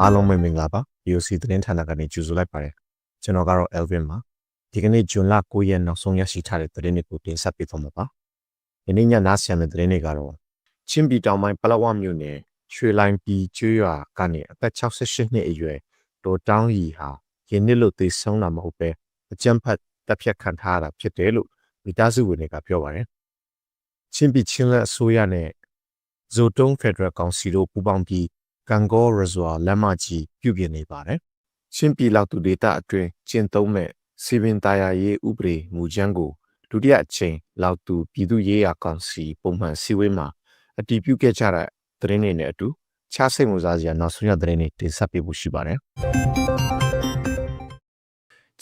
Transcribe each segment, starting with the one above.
အားလုံးပဲမင်္ဂလာပါ BOC သတင်းဌာနကနေကြိုဆိုလိုက်ပါတယ်ကျွန်တော်ကတော့ Elvin ပါဒီကနေ့ဇွန်လ9ရက်နောက်ဆုံးရရှိထားတဲ့သတင်းတွေကိုတင်ဆက်ပေးသွားမှာပါဒီနေ့ညနားဆင်တဲ့သတင်းတွေကတော့ချင်းပြည်တောင်ပိုင်းပလောဝမြို့နယ်ရွှေလိုင်းပြည်ကျွရွာကနေအသက်68နှစ်အရွယ်ဒေါ်တောင်းရီဟာယင်းနှစ်လို့သိဆုံးတာမဟုတ်ပဲအကြမ်းဖက်တပ်ဖြတ်ခံထားရတာဖြစ်တယ်လို့မိသားစုဝင်တွေကပြောပါတယ်ချင်းပြည်ချင်းလက်အစိုးရနဲ့ဇိုတုံးဖက်ဒရယ်ကောင်စီတို့ပူးပေါင်းပြီး ကန်ဂေါရဇွာလမ်းမကြီးပြုပြင်နေပါတယ်။ချင်းပြည်လောက်သူဒေတာအတွင်းကျင့်သုံးမဲ့စီပင်တာယာရေးဥပဒေမူကြမ်းကိုဒုတိယအချိန်လောက်သူပြည်သူ့ရေးရာကောင်စီပုံမှန်စည်းဝေးမှာအတည်ပြုခဲ့ကြတဲ့သတင်းတွေနဲ့အတူခြားစိတ်ဝင်စားစရာနောက်ဆုံးရသတင်းတွေတင်ဆက်ပေးဖို့ရှိပါတယ်။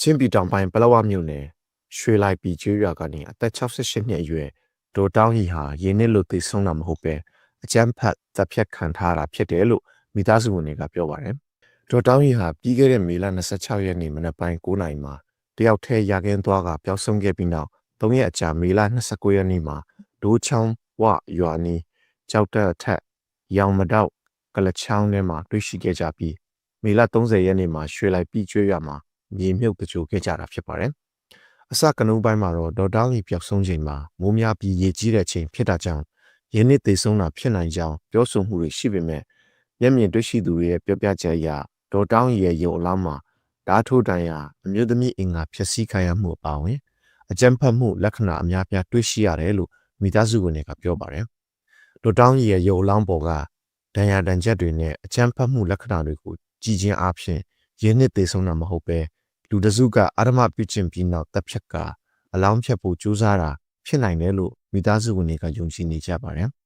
ချင်းပြည်တောင်ပိုင်းပလောဝမြို့နယ်ရွှေလိုက်ပြည်ကျွေးရွာကနေအသက်68နှစ်အရွယ်ဒေါ်တောင်းကြီးဟာရင်းနှီးလို့သိဆုံးတာမဟုတ်ပဲအကြမ်းဖက်တပ်ဖြတ်ခံထားတာဖြစ်တယ်လို့ မိသားစုဝင်တွေကပြောပါတယ်။ဒေါ်တောင်းရီဟာပြီးခဲ့တဲ့မေလ26ရက်နေ့မနက်ပိုင်း9:00နာရီမှာတယောက်တည်းရကင်းသွားကပျောက်ဆုံးခဲ့ပြီးနောက်၃ရက်အကြာမေလ29ရက်နေ့မှာဒိုးချောင်းဝရွာနီကြောက်တက်အထက်ရောင်မတော့ကလချောင်းထဲမှာတွေ့ရှိခဲ့ကြပြီးမေလ30ရက်နေ့မှာရွှေလိုက်ပြီးကျွေးရမှာမြေမြုပ်တကြိုခဲ့ကြတာဖြစ်ပါတယ်။အစကနုံးပိုင်းမှာတော့ဒေါ်တောင်းရီပျောက်ဆုံးချိန်မှာမိုးများပြီးရေကြီးတဲ့ချိန်ဖြစ်တာကြောင့်ယင်းနှစ်သေဆုံးတာဖြစ်နိုင်ကြောင်းပြောဆိုမှုတွေရှိပေမဲ့ မျက်မြင်တွေ့ရှိသူတွေရဲ့ပြောပြချက်အရဒေါ်တောင်းရဲ့ရုံအလားမှာဓာတ်ထိုးတန်ရာအမျိုးသမီးအင်္ဂါဖြစ်စည်းခံရမှုအပါအဝင်အကြမ်းဖက်မှုလက္ခဏာအများပြားတွေ့ရှိရတယ်လို့မိသားစုဝင်တွေကပြောပါတယ်။ဒေါ်တောင်းရဲ့ရုံအလောင်းပေါ်ကဒဏ်ရာဒဏ်ချက်တွေနဲ့အကြမ်းဖက်မှုလက္ခဏာတွေကိုကြည်ချင်းအားဖြင့်ရင်းနှစ်သေဆုံးတာမဟုတ်ပဲလူတစုကအာရမပြုကျင့်ပြီးနောက်တပ်ဖြတ်ကအလောင်းဖြတ်ဖို့ကြိုးစားတာဖြစ်နိုင်တယ်လို့မိသားစုဝင်တွေကယုံကြည်နေကြပါတယ်။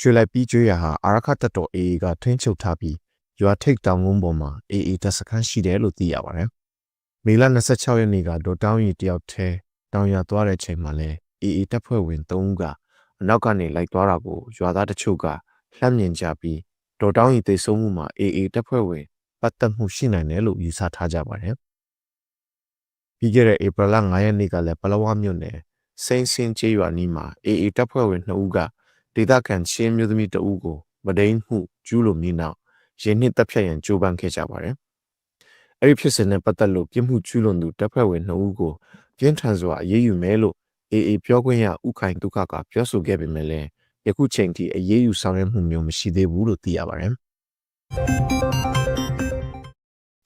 ရွှေလိုက်ပြီးကျွေးရဟာအာရခတပ်တော် AA ကထိန်းချုပ်ထားပြီးရွာထိပ်တောင်ကုန်းပေါ်မှာ AA တပ်စခန်းရှိတယ်လို့သိရပါတယ်။မေလ26ရက်နေ့ကဒေါ်တောင်းရီတယောက်ထဲတောင်ရသွားတဲ့ချိန်မှာလဲ AA တပ်ဖွဲ့ဝင်3ဦးကအနောက်ကနေလိုက်သွားတာကိုရွာသားတချို့ကလှမ်းမြင်ကြပြီးဒေါ်တောင်းရီသိဆုံးမှုမှာ AA တပ်ဖွဲ့ဝင်ပတ်သက်မှုရှိနိုင်တယ်လို့ယူဆထားကြပါတယ်။ပြီးခဲ့တဲ့ဧပြီလ9ရက်နေ့ကလည်းပလောဝမြို့နယ်စိန်စင်ကျေးရွာနီးမှာ AA တပ်ဖွဲ့ဝင်2ဦးက ဒေသခံချင်းမျိုးသမီးတဦးကိုမဒိန်မှုကျူးလွန်ပြီးနောက်ရင်းနှစ်တပ်ဖြတ်ရန်ကြိုးပမ်းခဲ့ကြပါတယ်။အဲဒီဖြစ်စဉ်နဲ့ပတ်သက်လို့ပြစ်မှုကျူးလွန်သူတပ်ဖွဲ့ဝင်2ဦးကိုပြင်းထန်စွာအရေးယူမယ်လို့ AA ပြောခွင့်ရဥခိုင်ဒုက္ခကပြောဆိုခဲ့ပေမဲ့လည်းယခုချိန်ထိအရေးယူဆောင်ရွက်မှုမျိုးမရှိသေးဘူးလို့သိရပါတယ်။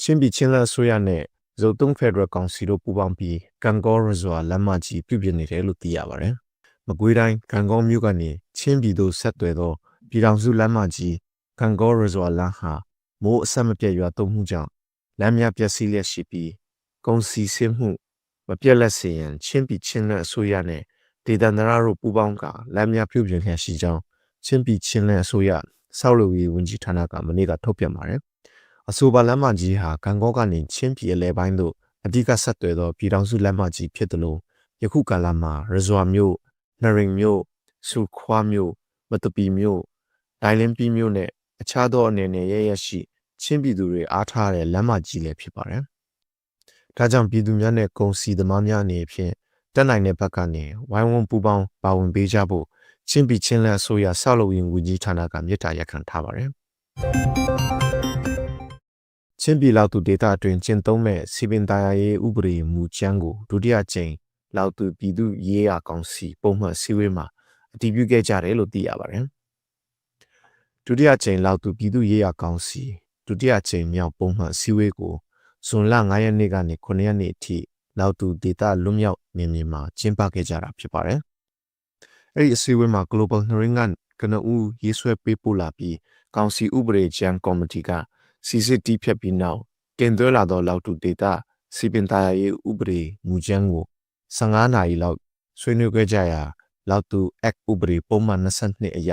ချင်းပြည်ချင်းလက်ဆိုရနဲ့ဇုတ်တုံးဖက်ဒရယ်ကောင်စီတို့ပူးပေါင်းပြီးကန်ကောရဇွာလမ်းမကြီးပြုပြင်နေတယ်လို့သိရပါတယ်။ မကွေးတိုင်းကံကောမြို့ကနေချင်းပြည်သို့ဆက်သွယ်သောပြည်ထောင်စုလမ်းမကြီးကံကောရီဇော်လမ်းဟာမိုးအဆက်မပြတ်ရွာသွန်းမှုကြောင့်လမ်းများပျက်စီးလျက်ရှိပြီးကုန်စည်ဆင်းမှုမပြတ်လက်စေရန်ချင်းပြည်ချင်းလက်အစိုးရနဲ့ဒေသန္တရတို့ပူးပေါင်းကလမ်းများပြုပြင်လျက်ရှိကြောင်းချင်းပြည်ချင်းလက်အစိုးရဆောက်လုပ်ရေးဝန်ကြီးဌာနကမနေ့ကထုတ်ပြန်ပါတယ်။အဆိုပါလမ်းမကြီးဟာကံကောကနေချင်းပြည်အလဲပိုင်းသို့အဓိကဆက်သွယ်သောပြည်ထောင်စုလမ်းမကြီးဖြစ်သလိုယခုကာလမှာရဇွာမြို့ နရင်မြို့စူခွားမြို့မတပီမြို့ဒိုင်လင်းပီမြို့နဲ့အခြားသောအနေနဲ့ရရရှိချင်းပြည်သူတွေအားထားတဲ့လမ်းမကြီးလည်းဖြစ်ပါတယ်။ဒါကြောင့်ပြည်သူများနဲ့ကုန်စည်သမားများအနေဖြင့်တက်နိုင်တဲ့ဘက်ကနေဝိုင်းဝန်းပူးပေါင်းပါဝင်ပေးကြဖို့ချင်းပြည်ချင်းလက်အစိုးရဆောက်လုပ်ရေးဝန်ကြီးဌာနကမြစ်တာရက်ခံထားပါတယ်။ချင်းပြည်လောက်သူဒေတာအတွင်းကျင့်သုံးမဲ့စီပင်သားရေးဥပဒေမူကြမ်းကိုဒုတိယကြိမ် လောက်သူပြည်သူရေးရာကောင်စီပုံမှန်စည်းဝေးမှာအတည်ပြုခဲ့ကြတယ်လို့သိရပါတယ်။ဒုတိယချိန်လောက်သူပြည်သူရေးရာကောင်စီဒုတိယချိန်မြောက်ပုံမှန်စည်းဝေးကိုဇွန်လ9ရက်နေ့ကနေ9ရက်နေ့အထိလောက်သူဒေတာလွတ်မြောက်နေမြေမှာကျင်းပခဲ့ကြတာဖြစ်ပါတယ်။အဲဒီအစည်းအဝေးမှာ Global Hearing ကနဦးရေးဆွဲပေးပို့လာပြီးကောင်စီဥပဒေချမ်းကော်မတီကစီစစ်တီးဖြတ်ပြီးနောက်တင်သွင်းလာသောလောက်တူဒေတာစီပင်သားရေးဥပဒေမူကြမ်းကို 15နာရီလောက်ဆွေးနွေးခဲ့ကြရာလောက်သူ Act ဥပဒေပုံမှန်22အရ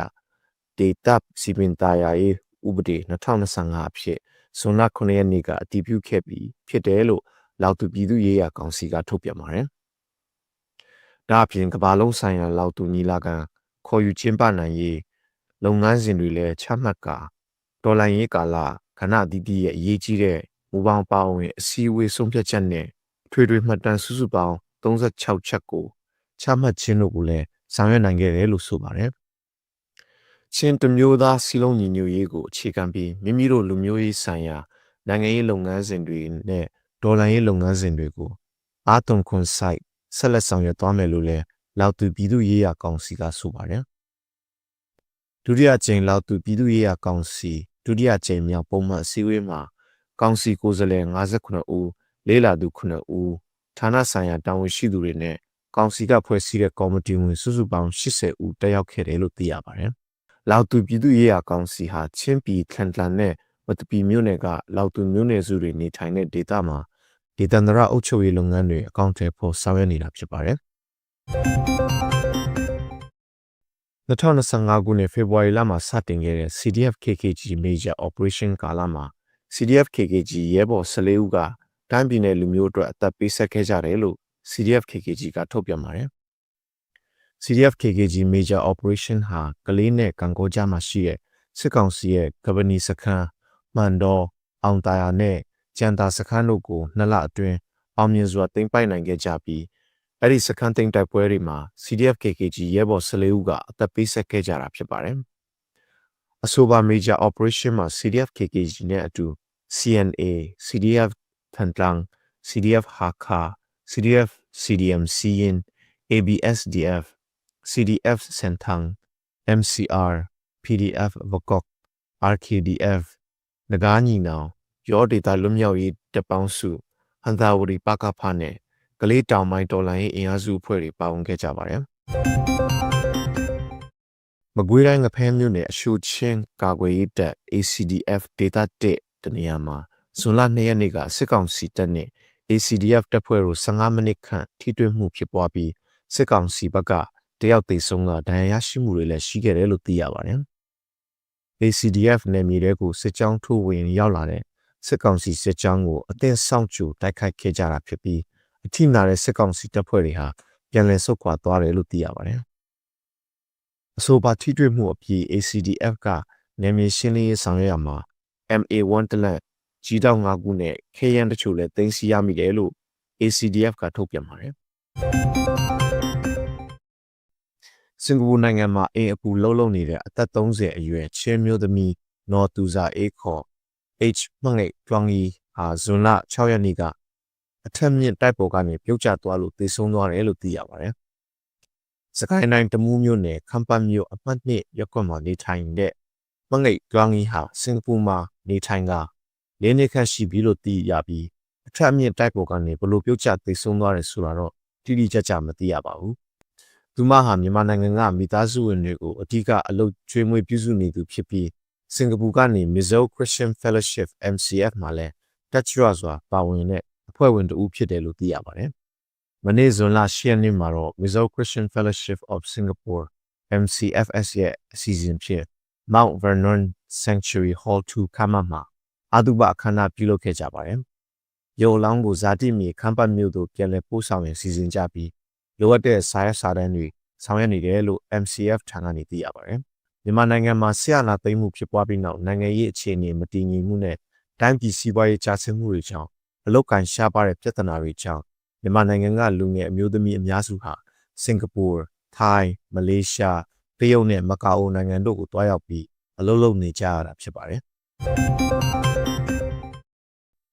Data စီပင်သားရေးဥပဒေ2025အဖြစ်ဇွန်လ9ရက်နေ့ကအတည်ပြုခဲ့ပြီးဖြစ်တယ်လို့လောက်သူပြည်သူ့ရေးရာကောင်စီကထုတ်ပြန်ပါတယ်။ဒါအပြင်ကမ္ဘာလုံးဆိုင်ရာလောက်သူညီလာခံခေါ်ယူကျင်းပနိုင်ရေးလုပ်ငန်းစဉ်တွေလည်းချမှတ်ကာဒေါ်လာရေးကာလခဏအသီးသီးရဲ့အရေးကြီးတဲ့မူပေါင်းပါဝင်အစည်းအဝေးဆုံးဖြတ်ချက်နဲ့ထွေထွေမှတ်တမ်းစုစုပေါင်း 36ချက်ကိုချမှတ်ခြင်းတို့ကိုလည်းဆောင်ရွက်နိုင်ခဲ့တယ်လို့ဆိုပါတယ်ချင်းတစ်မျိုးသားစီလုံးညီညွတ်ရေးကိုအခြေခံပြီးမိမိတို့လူမျိုးရေးဆိုင်ရာနိုင်ငံရေးလုပ်ငန်းစဉ်တွေနဲ့ဒေါ်လာရေးလုပ်ငန်းစဉ်တွေကိုအာသွန်ခွန်ဆိုင်ဆက်လက်ဆောင်ရွက်သွားမယ်လို့လည်းလောက်သူပြည်သူ့ရေးရာကောင်စီကဆိုပါတယ်ဒုတိယကြိမ်လောက်သူပြည်သူ့ရေးရာကောင်စီဒုတိယကြိမ်မြောက်ပုံမှန်အစည်းအဝေးမှာကောင်စီကိုယ်စားလှယ်59ဦးလေးလာသူ9ဦး ဌာနဆိုင်ရာတာဝန်ရှိသူတွေနဲ့ကောင်စီကဖွဲ့စည်းတဲ့ကော်မတီဝင်စုစုပေါင်း80ဦးတက်ရောက်ခဲ့တယ်လို့သိရပါတယ်။လောက်သူပြည်သူ့ရေးရာကောင်စီဟာချင်းပြည်ထန်တလန်နဲ့ဝတပီမြို့နယ်ကလောက်သူမြို့နယ်စုတွေနေထိုင်တဲ့ဒေသမှာဒေသန္တရအုပ်ချုပ်ရေးလုပ်ငန်းတွေအကောင့်ထဲပေါ်ဆောင်ရွက်နေတာဖြစ်ပါတယ်။2025ခုနှစ်ဖေဖော်ဝါရီလမှာစတင်ခဲ့တဲ့ CDF KKG Major Operation ကာလမှာ CDF KKG ရဲဘော်14ဦးက တိုင်းပြည်နယ်လူမျိုးအတွက်အသက်ပေးဆက်ခဲ့ကြတယ်လို့ CDF KKG ကထုတ်ပြန်ပါတယ်။ CDF KKG Major Operation ဟာကလေးနဲ့ကံကောကြားမှာရှိတဲ့စစ်ကောင်စီရဲ့ကပနီစခန်းမှန်တော်အောင်တာယာနဲ့ကြံတာစခန်းတို့ကိုနှစ်လအတွင်းအောင်မြင်စွာသိမ်းပိုက်နိုင်ခဲ့ကြပြီးအဲ့ဒီစခန်းသိမ်းတိုက်ပွဲတွေမှာ CDF KKG ရဲဘော်14ဦးကအသက်ပေးဆက်ခဲ့ကြတာဖြစ်ပါတယ်။အဆိုပါ Major Operation မှာ CDF KKG နဲ့အတူ CNA, CDF Thantlang, CDF Hakha, CDF CDM Siyin, ABSDF, CDF Sentang, MCR, PDF Vokok, RKDF, Nagani Now, ရောဒေတာလွတ်မြောက်ရေးတပ်ပေါင်းစုဟန်သာဝတီပကဖနဲ့ကလေးတောင်ပိုင်းတော်လိုင်းရေးအင်အားစုအဖွဲ့တွေပါဝင်ခဲ့ကြပါတယ်။မကွေးတိုင်းငဖဲမြို့နယ်အရှုချင်းကာကွယ်ရေးတပ် ACDF ဒေတာ1တနေရာမှာ ဇွန်လ2ရက်နေ့ကစစ်ကောင်စီတပ်နဲ့ ACDF တပ်ဖွဲ့တို့15မိနစ်ခန့်ထိတွေ့မှုဖြစ်ပွားပြီးစစ်ကောင်စီဘက်ကတယောက်သေဆုံးကဒဏ်ရာရရှိမှုတွေလည်းရှိခဲ့တယ်လို့သိရပါတယ်။ ACDF နယ်မြေတွေကိုစစ်ကြောင်းထိုးဝင်ရောက်လာတဲ့စစ်ကောင်စီစစ်ကြောင်းကိုအသင်းဆောင်ကြိုတိုက်ခိုက်ခဲ့ကြတာဖြစ်ပြီးအထိနာတဲ့စစ်ကောင်စီတပ်ဖွဲ့တွေဟာပြန်လည်ဆုတ်ခွာသွားတယ်လို့သိရပါတယ်။အဆိုပါထိတွေ့မှုအပြီး ACDF ကနယ်မြေရှင်းလင်းရေးဆောင်ရွက်ရမှာ MA1 တလက် ကြီးတောင်၅ခုနဲ့ခေရန်တချို့လည်းတင်စီရမိတယ်လို့ ACDF ကထုတ်ပြန်ပါတယ်။စင်ကာပူနိုင်ငံမှာအင်အပူလှုပ်လှုပ်နေတဲ့အသက်30အရွယ်ချင်းမျိုးသမီးနော်တူဇာအေးခေါ် H မှငိတ်ကျွမ်းကြီးဟာဇွန်လ6ရက်နေ့ကအထက်မြင့်တိုက်ပေါ်ကနေပြုတ်ကျသွားလို့သေဆုံးသွားတယ်လို့သိရပါတယ်။စကိုင်းတိုင်းတမူးမြို့နယ်ခမ်ပတ်မြို့အမှတ်2ရပ်ကွက်မှာနေထိုင်တဲ့မှငိတ်ကျွမ်းကြီးဟာစင်ကာပူမှာနေထိုင်က လေးနှစ်ခန့်ရှိပြီလို့သိရပြီးအထက်အမြင့်တိုက်ပေါ်ကနေဘလို့ပြုတ်ကျသေဆုံးသွားတယ်ဆိုတာတော့တိတိကျကျမသိရပါဘူး။သူမဟာမြန်မာနိုင်ငံကမိသားစုဝင်တွေကိုအဓိကအလုပ်ကျွေးမွေးပြုစုနေသူဖြစ်ပြီးစင်ကာပူကနေ Mizo Christian Fellowship MCF မှာလည်းတက်ချွစွာပါဝင်တဲ့အဖွဲ့ဝင်တဦးဖြစ်တယ်လို့သိရပါတယ်။မနေ့ဇွန်လ10ရက်နေ့မှာတော့ Mizo Christian Fellowship of Singapore MCFS ရဲ့အစီအစဉ်ဖြစ် Mount Vernon Sanctuary Hall 2ခမ်းမမှာ အာတုဘအခမ်းအနားပြုလုပ်ခဲ့ကြပါတယ်။ရုပ်လောင်းကိုဇာတိမြေခမ်းပတ်မြို့သို့ပြန်လည်ပို့ဆောင်ရန်စီစဉ်ကြပြီးလိုအပ်တဲ့စာရစာတမ်းတွေဆောင်ရွက်နေတယ်လို့ MCF ထံကနေသိရပါတယ်။မြန်မာနိုင်ငံမှာဆရာနာသိမ်းမှုဖြစ်ပွားပြီးနောက်နိုင်ငံရေးအခြေအနေမတည်ငြိမ်မှုနဲ့တိုင်းပြည်စီးပွားရေးကျဆင်းမှုတွေကြောင့်အလုတ်ကန်ရှားပါတဲ့ပြဿနာတွေကြောင့်မြန်မာနိုင်ငံကလူငယ်အမျိုးသမီးအများစုဟာစင်ကာပူ၊ထိုင်း၊မလေးရှား၊တရုတ်နဲ့မကာအိုနိုင်ငံတို့ကိုတွားရောက်ပြီးအလုပ်လုပ်နေကြရတာဖြစ်ပါတယ်